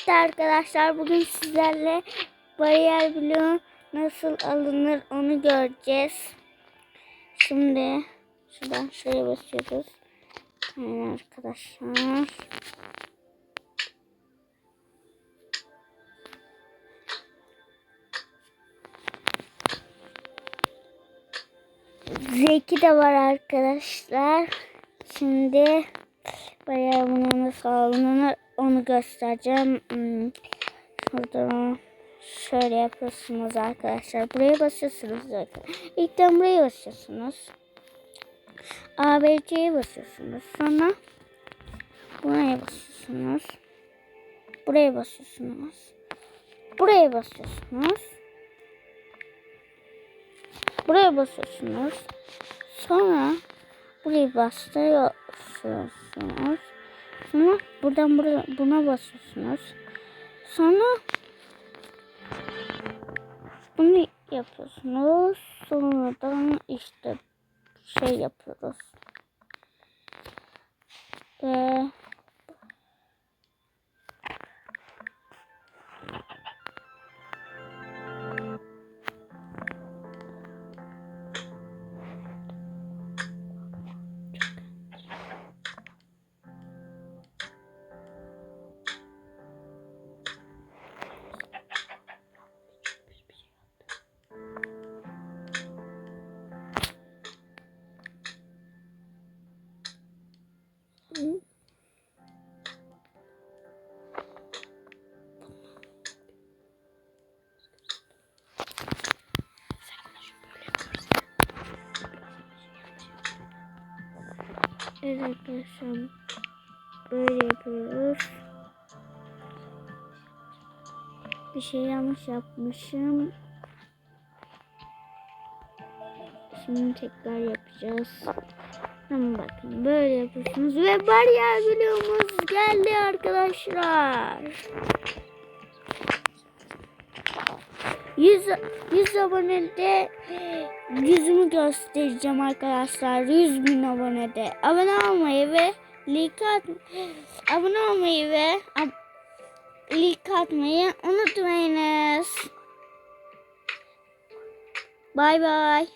Evet arkadaşlar bugün sizlerle bariyer bloğu nasıl alınır onu göreceğiz. Şimdi şuradan şuraya basıyoruz. Aynen arkadaşlar. Zeki de var arkadaşlar. Şimdi bayağı bunu nasıl alınır onu göstereceğim. Hmm, Şurada şöyle yapıyorsunuz arkadaşlar. Buraya basıyorsunuz zaten. İlkten buraya basıyorsunuz. A, B, C'ye basıyorsunuz. Sonra buraya basıyorsunuz. Buraya basıyorsunuz. Buraya basıyorsunuz. Buraya basıyorsunuz. Sonra burayı bastırıyorsunuz. Sonra buradan bura, buna basıyorsunuz. Sonra bunu yapıyorsunuz. Sonradan işte şey yapıyoruz. Ve Evet arkadaşlar böyle yapıyoruz. Bir şey yanlış yapmışım. Şimdi tekrar yapacağız. Bakın böyle yapıyorsunuz ve bariyer bloğumuz geldi arkadaşlar. 100, 100 abonede yüzümü göstereceğim arkadaşlar. 100 bin abonede. Abone olmayı ve like at, abone olmayı ve ab, like atmayı unutmayınız. Bay bay.